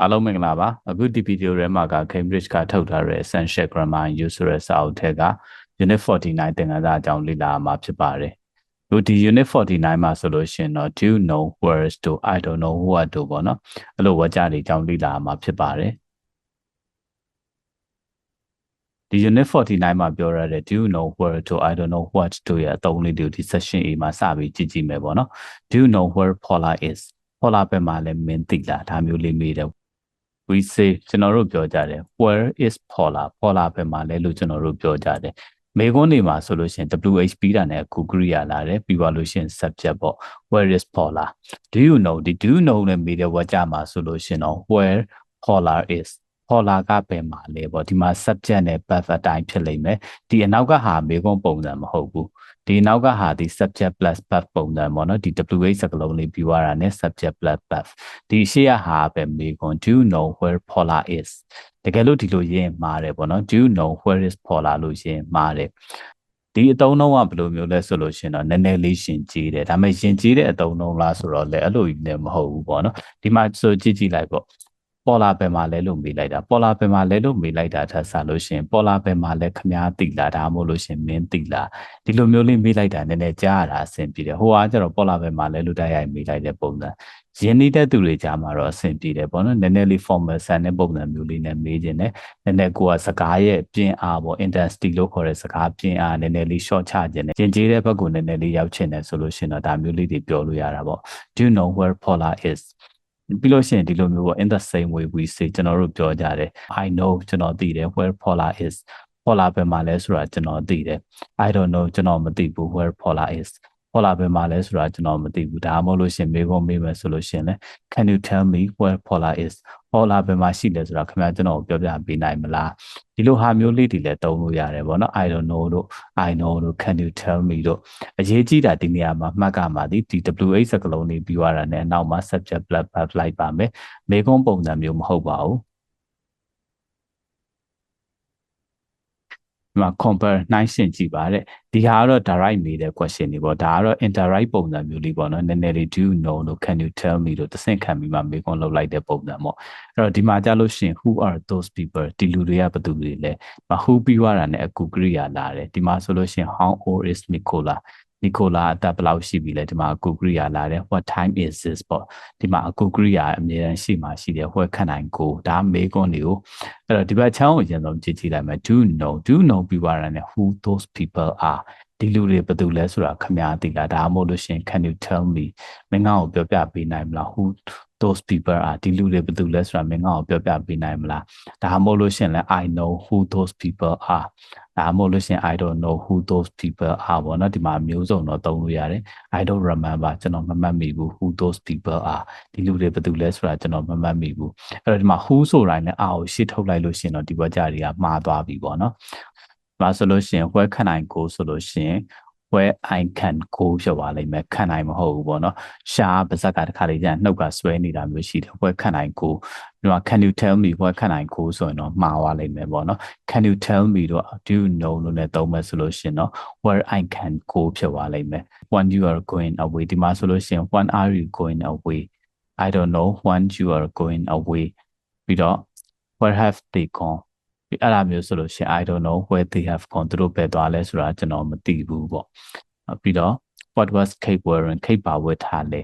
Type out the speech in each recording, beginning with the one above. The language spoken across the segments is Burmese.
အားလုံးမင်္ဂလာပါအခုဒီဗီဒီယိုထဲမှာက Cambridge ကထုတ်ထားတဲ့ Essential Grammar and Use ဆိုတဲ့စာအုပ်ထဲက Unit 49သင်ခန်းစာအကြောင်းလေ့လာမှာဖြစ်ပါတယ်ဒီဒီ Unit 49မှာဆိုလို့ရှိရင်တော့ do you know words to I don't know what to ပေါ့နော်အဲ့လိုဝါကြတွေအကြောင်းလေ့လာမှာဖြစ်ပါတယ်ဒီ unit 49မှာပြောရတဲ့ do you know where to I don't know what to ရဲ့အသုံးလေးတွေဒီ section A မှာစပြီးကြည့်ကြည့်မယ်ပေါ့နော် do you know where Paula is Paula ဘက်မှာလည်းမင်းသိလားဒါမျိုးလေးမေးတယ် we say ကျွန်တော်တို့ပြောကြတယ် where is Paula Paula ဘက်မှာလဲလို့ကျွန်တော်တို့ပြောကြတယ်မေခွန်းနေမှာဆိုလို့ရှိရင် WH ပြီးတာနဲ့အခုကရိယာလာတယ်ပြီးသွားလို့ရှိရင် subject ပေါ့ where is Paula do you know ဒီ do you know နဲ့မေးတဲ့ဝါကြမှာဆိုလို့ရှိရင်တော့ where Paula is ပေါ်လာကပဲမှာလေပေါ့ဒီမှာ subject နဲ့ verb အတိုင်းဖြစ်လိမ့်မယ်ဒီအနောက်ကဟာမေခွန်းပုံစံမဟုတ်ဘူး ဒီနောက်ကဟာဒီ subject plus verb ပုံစံပေါ့နော်ဒီ WH စကားလုံးလေးပြီးသွားတာ ਨੇ subject plus verb ဒီရှေ့ကဟာပဲမေခွန်း do you know where Paula is တကယ်လို့ဒီလိုရေးမှားတယ်ပေါ့နော် do you know where is Paula လို့ရေးမှားတယ်ဒီအတုံးလုံးကဘယ်လိုမျိုးလဲဆိုလို့ရှင်တော့နည်းနည်းလေးရှင်ကြီးတယ်ဒါပေမဲ့ရှင်ကြီးတဲ့အတုံးလုံးလားဆိုတော့လည်းအဲ့လိုကြီးလည်းမဟုတ်ဘူးပေါ့နော်ဒီမှာဆိုကြည့်ကြည့်လိုက်ပေါ့ ပေါ်လာဘယ်မှာလဲလို့မေးလိုက်တာပေါ်လာဘယ်မှာလဲလို့မေးလိုက်တာထပ်ဆလို့ရှင်ပေါ်လာဘယ်မှာလဲခမားတိလားဒါမှမဟုတ်လို့ရှင်မင်းတိလားဒီလိုမျိုးလေးမေးလိုက်တာနည်းနည်းကြားရတာအဆင်ပြေတယ်ဟိုကကျတော့ပေါ်လာဘယ်မှာလဲလို့တိုက်ရိုက်မေးလိုက်တဲ့ပုံစံရင်းနှီးတဲ့သူတွေကြားမှာတော့အဆင်ပြေတယ်ပေါ့နော်နည်းနည်းလေး formal ဆန်တဲ့ပုံစံမျိုးလေးနဲ့မေးခြင်းနဲ့နည်းနည်းကိုကစကားရဲ့ပြင်းအားပေါ့ intensity လို့ခေါ်တဲ့စကားပြင်းအားနည်းနည်းလေး short ချခြင်းနဲ့ကျင်ကျေးတဲ့ဘက်ကိုနည်းနည်းလေးရောက်ချင်တယ်ဆိုလို့ရှင်တော့ဒါမျိုးလေးတွေပြောလို့ရတာပေါ့ do you know where Paula is ပြီးလို့ရှိရင်ဒီလိုမျိုးပေါ့ in the same way we say ကျွန်တော်တို့ပြောကြတယ် I know ကျွန်တော်သိတယ် where Paula is Paula ဘယ်မှာလဲဆိုတာကျွန်တော်သိတယ် I don't know ကျွန်တော်မသိဘူး where Paula is Paula ဘယ်မှာလဲဆိုတာကျွန်တော်မသိဘူးဒါမှမဟုတ်လို့ရှင်မေးခွန်းမေးမယ်ဆိုလို့ရှင်လဲ Can you tell me where Paula is Paula ဘယ်မှာရှိလဲဆိုတာခင်ဗျားကျွန်တော်ပြောပြပေးနိုင်မလားဒီလိုဟာမျိုးလေးတွေလည်းတုံးလို့ရတယ်ဗောနော် I don't know တို့ I know တို့ Can you tell me တို့အရေးကြီးတာဒီနေရာမှာမှတ်ကမှာဒီဒီ WH စကလုံးလေးပြီးသွားတာနဲ့နောက်မှာ subject plus verb လိုက်ပါမယ်မေးခွန်းပုံစံမျိုးမဟုတ်ပါဘူး ဒီမှာ compare နှိုင်းယှဉ်ကြည့်ပါတဲ့ဒီဟာကတော့ direct မေးတဲ့ question တွေပေါ့ဒါကတော့ indirect ပုံစံမျိုးလေးပေါ့နော်နည်းနည်းလေး do you know လို့ can you tell me လို့သစင့်ခံပြီးမှမေးခွန်းလုပ်လိုက်တဲ့ပုံစံပေါ့အဲ့တော့ဒီမှာကြလို့ရှင် who are those people ဒီလူတွေကဘယ်သူတွေလဲမ who ပြီးသွားတာနဲ့အကူကရိယာလာတယ်ဒီမှာဆိုလို့ရှင် how old is Nicola နီကိုလာအသက်ဘယ်လောက်ရှိပြီလဲဒီမှာအကူကရိယာလာတယ် what time is this ပေါ့ဒီမှာအကူကရိယာအမြဲတမ်းရှိမှရှိတယ်ဟွဲခန့်နိုင်ကိုဒါမေးခွန်းတွေကိုအဲ့တော့ဒီဘက်ချောင်းကိုအရင်ဆုံးကြည့်ကြည့်လိုက်မယ် do know do know ပြီးပါရတဲ့ who those people are ဒီလူတွေဘယ်သူလဲဆိုတာခမည်းသိလားဒါမှမဟုတ်လို့ရှင် can you tell me မင်းငါ့ကိုပြောပြပေးနိုင်မလား who those people are ဒီလူတွေဘယ်သူလဲဆိုတာမင်းငါ့ကိုပြောပြပေးနိုင်မလားဒါမှမဟုတ်လို့ရှင်လဲ I know who those people are ဒါမှမဟုတ်လို့ရှင် I don't know who those people are ပေါ့နော်ဒီမှာမျိုးစုံတော့သုံးလို့ရတယ် I don't remember ကျွန်တော်မမှတ်မိဘူး who those people are ဒီလူတွေဘယ်သူလဲဆိုတာကျွန်တော်မမှတ်မိဘူးအဲ့တော့ဒီမှာ who ဆိုတိုင်းလည်း R ကိုရှေ့ထုတ်လိုက်လို့ရှင်တော့ဒီဘက်ကြတွေကမှားသွားပြီပေါ့နော်။ဒါဆိုလို့ရှိရင် where can I go ဆိုလို့ရှိရင် where I can go ဖြစ်သွားလိမ့်မယ်ခံနိုင်မဟုတ်ဘူးပေါ့နော်ရှားပါဇက်ကတခါလေးကျန်နှုတ်ကဆွဲနေတာမျိုးရှိတယ် where can I go ဒီမှာ can you tell me where can I go ဆိုရင်တော့မှားသွားလိမ့်မယ်ပေါ့နော် can you tell me တော့ do you know လို့လည်းသုံးမယ်ဆိုလို့ရှိရင်တော့ where I can go ဖြစ်သွားလိမ့်မယ် when you are going away ဒီမှာဆိုလို့ရှိရင် when are you going away I don't know when you are going away ပြီးတော့ where have they gone အဲ့ဒါမျိုးဆိုလို့ရှင် I don't know where they have gone သူတို့ပဲသွားလဲဆိုတာကျွန်တော်မသိဘူးပေါ့ပြီးတော့ what was Kate wearing Kate ပါဝတ်ထားလဲ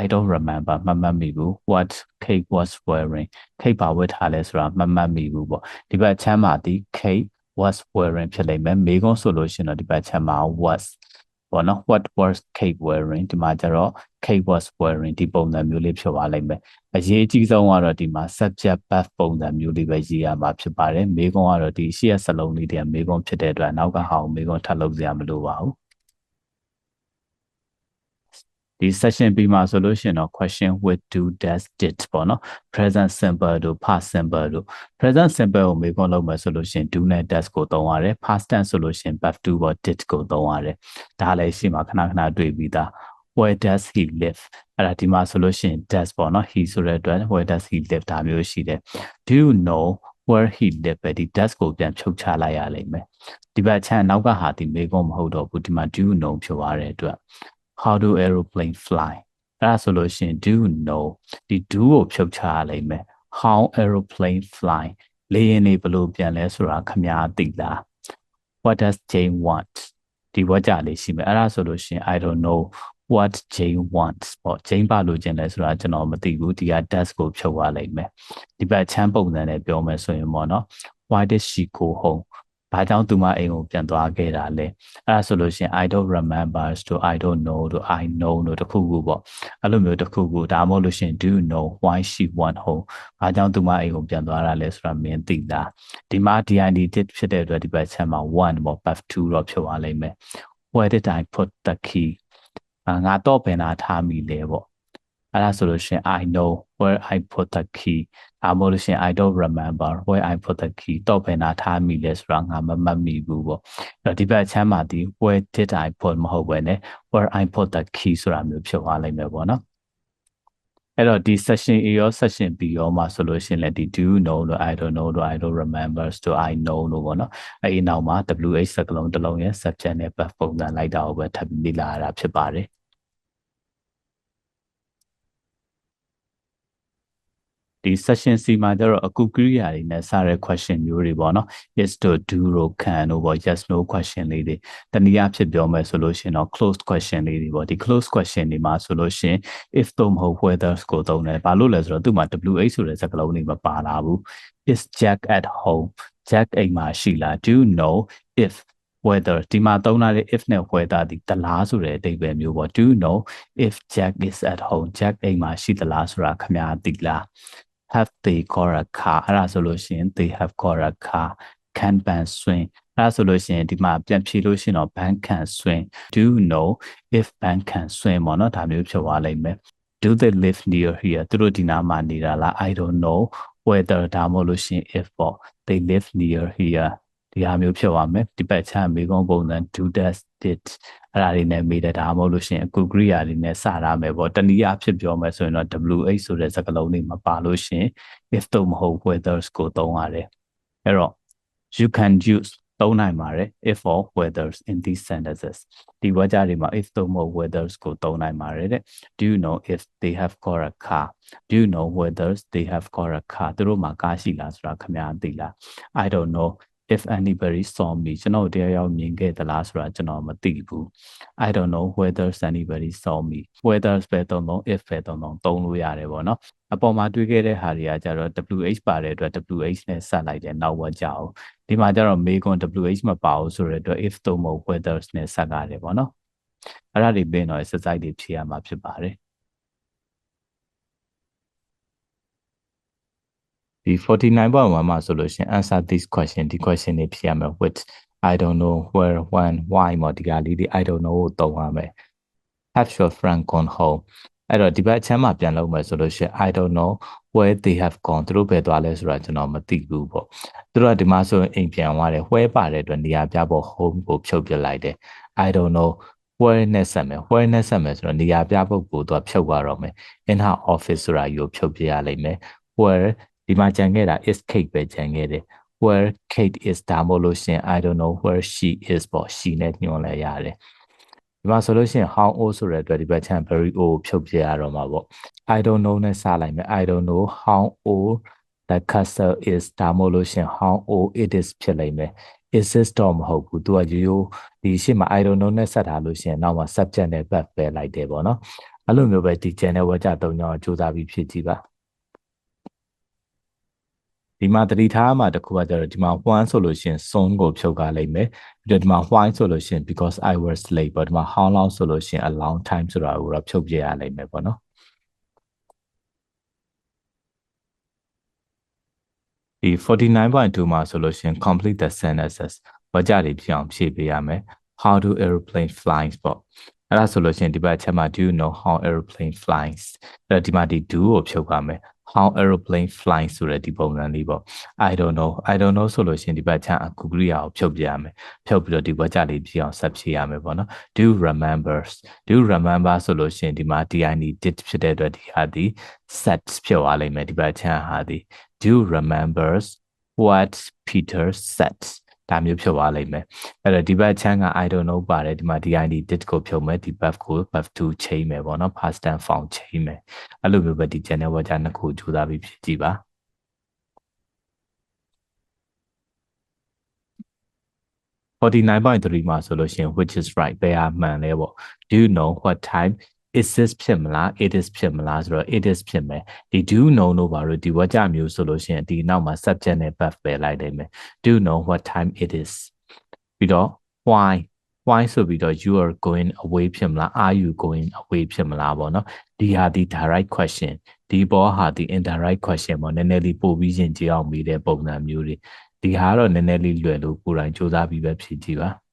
I don't remember မမှတ်မိဘူး what Kate was wearing Kate ပါဝတ်ထားလဲဆိုတာမမှတ်မိဘူးပေါ့ဒီဘက်ချမ်းမှာဒီ Kate was wearing ဖြစ်လိမ့်မယ်မိကုန်းဆိုလို့ရှင်တော့ဒီဘက်ချမ်းမှာ was ပေါ့နော် what was Kate wearing ဒီမှာကျတော့ Kate was wearing ဒီပုံစံမျိုးလေးဖြစ်သွားလိမ့်မယ်အရေးကြီးဆုံးကတော့ဒီမှာ subject verb ပုံစံမျိုးလေးပဲရေးရမှာဖြစ်ပါတယ်မိကုန်းကတော့ဒီရှေ့ရစလုံးလေးတွေကမိကုန်းဖြစ်တဲ့အတွက်နောက်ကဟာကိုမိကုန်းထပ်လုပ်စရာမလိုပါဘူး ဒီ session ပြီးမှာဆိုလို့ရှိရင်တော့ question with do does did ပေါ့နော် present simple တို့ past simple တို့ present simple ကိုမေးခွန်းလုပ်မယ်ဆိုလို့ရှိရင် do နဲ့ does ကိုသုံးရတယ် past tense ဆိုလို့ရှိရင် verb to ပေါ့ did ကိုသုံးရတယ်ဒါလည်းရှိမှာခဏခဏတွေ့ပြီးသား where does he live အဲ့ဒါဒီမှာဆိုလို့ရှိရင် does ပေါ့နော် he ဆိုတဲ့အတွက် where does he live ဒါမျိုးရှိတယ် do you know where he live ပဲဒီ does ကိုပြန်ဖြုတ်ချလိုက်ရလိမ့်မယ်ဒီဘက်ချမ်းနောက်ကဟာဒီမေးခွန်းမဟုတ်တော့ဘူးဒီမှာ do you know ဖြစ်သွားတဲ့အတွက် how do aeroplane fly အဲ့ဒါဆိုလို့ရှိရင် do know ဒီ do ကိုဖြုတ်ချရလိမ့်မယ် how aeroplane fly လေယာဉ်တွေဘယ်လိုပြန်လဲဆိုတာခမားသိလား what does Jane want ဒီဝကြလေးရှိမယ်အဲ့ဒါဆိုလို့ရှင် I don't know what Jane wants ပေါ့ Jane ဘာလို့ကျင်လဲဆိုတာကျွန်တော်မသိဘူးဒီက desk ကိုဖြုတ်သွားလိုက်မယ်ဒီဘက်ချမ်းပုံစံနဲ့ပြောမယ်ဆိုရင်ပေါ့နော် why did she go home ဘာကြောင့်သူမအိမ်ကိုပြန်သွားခဲ့တာလဲအဲ့ဒါဆိုလို့ရှင် I don't remember တို့ I don't know တို့ I know တို့တခုခုပေါ့အဲ့လိုမျိုးတခုခုဒါမှမဟုတ်လို့ရှင် do you know why she went home ဘာကြောင့်သူမအိမ်ကိုပြန်သွားတာလဲဆိုတာမင်းသိလားဒီမှာ DID ဖြစ်တဲ့အတွက်ဒီဘက်ချက်မှာ1ပေါ့ buff 2တော့ဖြုတ်သွားလိမ့်မယ် where did I put the key ငါတော့ဘယ်နာထားမိလဲပေါ့ အဲ့ဒါဆိုလို့ရှင် I know where I put the key ဒါမှမဟုတ်လို့ရှင် I don't remember where I put the key တော့ဘယ်နာထားမိလဲဆိုတာငါမမှတ်မိဘူးပေါ့အဲ့တော့ဒီဘက်ချမ်းမှာဒီ where did I put မဟုတ်ဘဲနဲ့ where I put the key ဆိုတာမျိုးဖြစ်သွားလိမ့်မယ်ပေါ့နော်အဲ့တော့ဒီ session A ရော session B ရောမှာဆိုလို့ရှိရင်လည်းဒီ do you know လို့ I don't know လို့ I don't remember လို့ I know လို့ပေါ့နော်အဲ့ဒီနောက်မှာ WH စကလုံးတစ်လုံးရဲ့ subject နဲ့ verb ပုံစံလိုက်တာကိုပဲထပ်ပြီးလေ့လာရတာဖြစ်ပါတယ် ဒီ session C မှာကျတော့အကူကိရိယာတွေနဲ့စတဲ့ question မျိုးတွေပေါ့နော် yes to do တို့ can တို့ပေါ့ yes no question လေးတွေတနည်းအားဖြင့်ပြောမယ်ဆိုလို့ရှင်တော့ closed question လေးတွေပေါ့ဒီ closed question တွေမှာဆိုလို့ရှင် if သို့မဟုတ် whether ကိုသုံးတယ်ဘာလို့လဲဆိုတော့သူ့မှာ wh ဆိုတဲ့စကားလုံးတွေမပါလာဘူး is jack at home jack အိမ်မှာရှိလား do you know if whether ဒီမှာသုံးထားတဲ့ if နဲ့ whether ဒီတလားဆိုတဲ့အဓိပ္ပာယ်မျိုးပေါ့ do you know if jack is at home jack အိမ်မှာရှိသလားဆိုတာခင်ဗျာသိလား have they got a car အဲ့ဒါဆိုလို့ရှိရင် they have got a car can ban swing အဲ့ဒါဆိုလို့ရှိရင်ဒီမှာပြန်ဖြေလို့ရှိရင်တော့ ban can swing do you know if ban can swing ပေါ့နော်ဒါမျိုးဖြစ်သွားလိမ့်မယ် do they live near here သူတို့ဒီနားမှာနေတာလား I don't know whether ဒါမှမဟုတ်လို့ရှိရင် if ပေါ့ they live near here ဒီဟာမျိုးဖြစ်သွားမယ်ဒီပတ်ချမ်းမိကုန်းပုံစံ do does did အဲ့ဒါတွေနဲ့မိတယ်ဒါမှမဟုတ်လို့ရှိရင်အခု Greek တွေနဲ့စရမယ်ပေါ့တနည်းအားဖြင့်ပြောမယ်ဆိုရင်တော့ WH ဆိုတဲ့စကားလုံးတွေမပါလို့ရှိရင် if တော့မဟုတ် whether ကိုသုံးရတယ်အဲ့တော့ you can use သုံးနိုင်ပါတယ် if or whether in these sentences ဒီဝါကြတွေမှာ if တော့မဟုတ် whether ကိုသုံးနိုင်ပါတယ်တဲ့ do you know if they have got a car do you know whether they have got a car သူတို့မှာကားရှိလားဆိုတာခင်ဗျားသိလား i don't know if anybody saw me ကျွန်တော်တရားရောက်မြင်ခဲ့သလားဆိုတာကျွန်တော်မသိဘူး I don't know whether anybody saw me whether ပဲသုံးသုံး if ပဲသုံးသုံးသုံးလို့ရတယ်ပေါ့နော်အပေါ်မှာတွေ့ခဲ့တဲ့ဟာတွေကကြတော့ WH ပါတဲ့အတွက် WH နဲ့ဆက်လိုက်တယ်နောက်ဝက်ကြအောင်ဒီမှာကြတော့မေကွန် WH မပါဘူးဆိုတဲ့အတွက် if သုံးမဟုတ် whether နဲ့ဆက်ရတယ်ပေါ့နော်အဲ့ဒါတွေပြင်တော့ exercise တွေဖြေရမှာဖြစ်ပါတယ် ဒီ49.1မှာဆိုလို့ရှင် answer this question ဒီ question တွေဖြေရမယ် with I don't know where when why မော်ဒီကလေးဒီ I don't know ကိုသုံးရမယ် have your friend gone home အဲ့တော့ဒီဘက်အချမ်းမှာပြန်လုပ်မယ်ဆိုလို့ရှင် I don't know where they have gone သူတို့ဘယ်သွားလဲဆိုတာကျွန်တော်မသိဘူးပေါ့သူတို့ကဒီမှာဆိုရင်အိမ်ပြန်သွားတယ် where ပါတဲ့အတွက်နေရာပြဖို့ home ကိုဖြုတ်ပြလိုက်တယ် I don't know where နဲ့ဆက်မယ် where နဲ့ဆက်မယ်ဆိုတော့နေရာပြဖို့ကိုသူကဖြုတ်သွားတော့မယ် in her office ဆိုတာယူဖြုတ်ပြရလိမ့်မယ် where ဒီမှာကြံခဲ့တာ is Kate ပဲကြံခဲ့တယ် where Kate is ဒါမှမဟုတ်လို့ရှင် I don't know where she is ပေါ့ she နဲ့ညွှန်လဲရတယ်ဒီမှာဆိုလို့ရှိရင် how old ဆိုတဲ့အတွက်ဒီဘက်ချမ်း very old ဖြုတ်ပြရတော့မှာပေါ့ I don't know နဲ့စလိုက်မယ် I don't know how old the castle is ဒါမှမဟုတ်လို့ရှင် how old it is ဖြစ်လိမ့်မယ် is this တော့မဟုတ်ဘူးသူကရိုးရိုးဒီရှေ့မှာ I don't know နဲ့ဆက်ထားလို့ရှင်နောက်မှာ subject နဲ့ verb ပဲလိုက်တယ်ပေါ့နော်အဲ့လိုမျိုးပဲဒီ channel ဝါကြ၃ကြောင်းစူးစမ်းပြီးဖြစ်ကြည့်ပါ ဒီမှာတတိထားမှာတခုကကျတော့ဒီမှာ one ဆိုလို့ရှိရင် son ကိုဖြုတ်ကားလိုက်မယ်ပြီးတော့ဒီမှာ why ဆိုလို့ရှိရင် because i was late ပေါ့ဒီမှာ how long ဆိုလို့ရှိရင် a long time ဆိုတာကိုတော့ဖြုတ်ပြရနိုင်မယ်ပေါ့နော်ဒီ49.2မှာဆိုလို့ရှိရင် complete the sentences ဝကြတွေဖြစ်အောင်ဖြည့်ပေးရမယ် how do airplane flies ပေါ့အဲ့ဒါဆိုလို့ရှိရင်ဒီဘက်အချက်မှာ do you know how airplane flies အဲ့တော့ဒီမှာဒီ do ကိုဖြုတ်ပါမယ် how aeroplane flying ဆိုတဲ့ဒီပုံစံလေးပေါ့ I don't know I don't know ဆိုလို့ရှိရင်ဒီဘက်ချမ်းအခုကရိယာကိုဖြုတ်ပြရမယ်ဖြုတ်ပြီးတော့ဒီဘက်ကြလေးပြအောင်ဆက်ဖြည့်ရမယ်ပေါ့နော် do remembers do remember ဆိုလို့ရှိရင်ဒီမှာ din did ဖြစ်တဲ့အတွက်ဒီဟာဒီ set ဖြစ်သွားလိမ့်မယ်ဒီဘက်ချမ်းဟာဒီ do remembers what Peter said ဒါမျိုးဖြစ်သွားလိမ့်မယ်အဲ့တော့ဒီဘက်ချမ်းက I don't know ပါတယ်ဒီမှာ DID did ကိုဖြုံမယ်ဒီ buff ကို buff 2 chain မယ်ပေါ့နော် past and found chain မယ်အဲ့လိုမျိုးပဲဒီ channel watcher နှစ်ခုကြိုးစားပြီးဖြစ်ကြည့်ပါ49.3မှာဆိုလို့ရှိရင် which is right ဘယ်ဟာမှန်လဲပေါ့ do you know what time is this ဖြစ်မလား it is ဖြစ်မလားဆိုတော့ it is ဖြစ်မယ်ဒီ do know လို့ပါလို့ဒီဝါကြမျိုးဆိုလို့ရှိရင်ဒီနောက်မှာ subject နဲ့ verb ပဲလိုက်နိုင်မယ် do know what time it is ပြီးတော့ why why ဆိုပြီးတော့ you are going away ဖြစ်မလား are you going away ဖြစ်မလားပေါ့နော်ဒီဟာဒီ direct question ဒီဘောဟာဒီ indirect question ပေါ့နည်းနည်းလေးပို့ပြီးရင်ကြည့်အောင်ပြီးတဲ့ပုံစံမျိုးတွေဒီဟာကတော့နည်းနည်းလေးလွယ်လို့ကိုယ်တိုင်စူးစမ်းပြီးပဲဖြည့်ကြည့်ပါ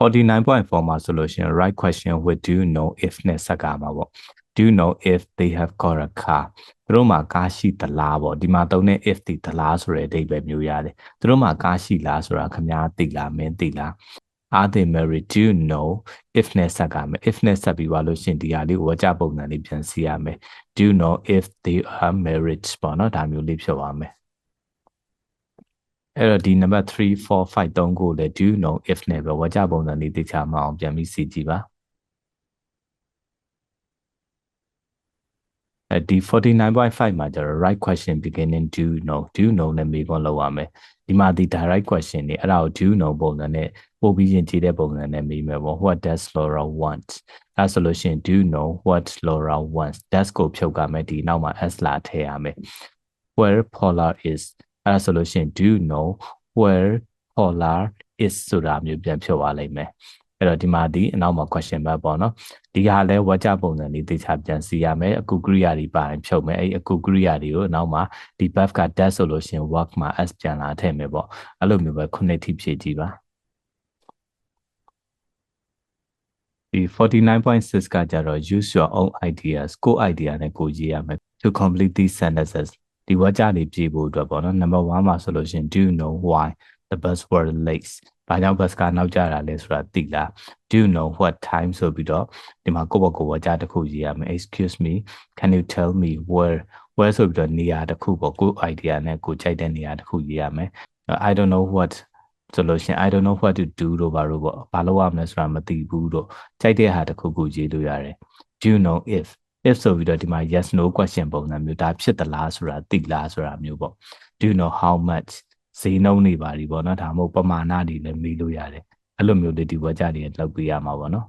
49.4မှာဆိုလို့ရှိရင် right question with do you know if နဲ့စကားမှာပေါ့ do you know if they have got a car သူတို့မှာကားရှိသလားပေါ့ဒီမှာသုံးတဲ့ if ဒီသလားဆိုတဲ့အဓိပ္ပာယ်မျိုးရတယ်သူတို့မှာကားရှိလားဆိုတာခင်ဗျားသိလားမင်းသိလား are they married do you know if နဲ့ဆက်ကမယ် if နဲ့ဆက်ပြီးပါလို့ရှင်ဒီဟာလေးဝကြပုံစံလေးပြန်စီရမယ် do you know if they are married ပေါ့နော်ဒါမျိုးလေးဖြစ်သွားမယ် အဲ့တော့ဒီနံပါတ်3 4 5 3ကိုလည်း do you know if နဲ့ပဲဝကြပုံစံလေးသိချမအောင်ပြန်ပြီးစီကြည့်ပါအဲဒီ49.5မှာကျတော့ right question beginning do you know do you know နဲ့မေးခွန်းလုပ်ရမယ်ဒီမှာဒီ direct question တွေအဲ့ဒါကို do you know ပုံစံနဲ့ပို့ပြီးရင်ကြည့်တဲ့ပုံစံနဲ့မေးမယ်ပေါ့ what does Laura want အဲဆိုလို့ရှိရင် do you know what Laura wants does ကိုဖြုတ်ကမယ်ဒီနောက်မှာ s လာထည့်ရမယ် where Paula is အဲဆိုလို့ရှိရင် do you know where Paula is ဆိုတာမျိုးပြန်ဖြုတ်သွားလိမ့်မယ်အဲ့တော့ဒီမှာဒီအနောက်မှာ question mark ပေါ့နော်ဒီဟာလဲဝါကြပုံစံလေးသိချပြန်စီရမယ်အခုကရိယာတွေပါရင်ဖြုတ်မယ်အဲ့အခုကရိယာတွေကိုအနောက်မှာဒီ buff က dash ဆိုလို့ရှိရင် work မှာ s ပြန်လာထည့်မယ်ပေါ့အဲ့လိုမျိုးပဲ connective ဖြည့်ကြည့်ပါဒီ49.6ကကြတော့ use your own ideas ကို idea နဲ့ကိုရေးရမယ် to complete these sentences ဒီဝါကြတွေဖြည့်ဖို့အတွက်ပေါ့နော် number 1မှာဆိုလို့ရှိရင် do you know why the bus were late ဘာကြောင့် bus ကနောက်ကျတာလဲဆိုတာသိလား do you know what time ဆိုပြီးတော့ဒီမှာကိုယ့်ဘကိုယ်ဝါကြတစ်ခုရေးရမယ် excuse me can you tell me where where ဆိုပြီးတော့နေရာတစ်ခုပေါ့ကို idea နဲ့ကိုကြိုက်တဲ့နေရာတစ်ခုရေးရမယ် I don't know what ဆိုလို့ရှင် I don't know what to do လို့ပါလို့ပေါ့ဘာလို့ရမလဲဆိုတာမသိဘူးတော့ကြိုက်တဲ့ဟာတစ်ခုခုရေးလို့ရတယ် do you know if if ဆိုပြီးတော့ဒီမှာ yes no question ပုံစံမျိုးဒါဖြစ်သလားဆိုတာသိလားဆိုတာမျိုးပေါ့ do you know how much ဈေးနှုန်းတွေပါဒီပေါ့နော်ဒါမှမဟုတ်ပမာဏတွေလည်းမေးလို့ရတယ်အဲ့လိုမျိုးလေးဒီဝါကြတွေလောက်ပြရမှာပေါ့နော်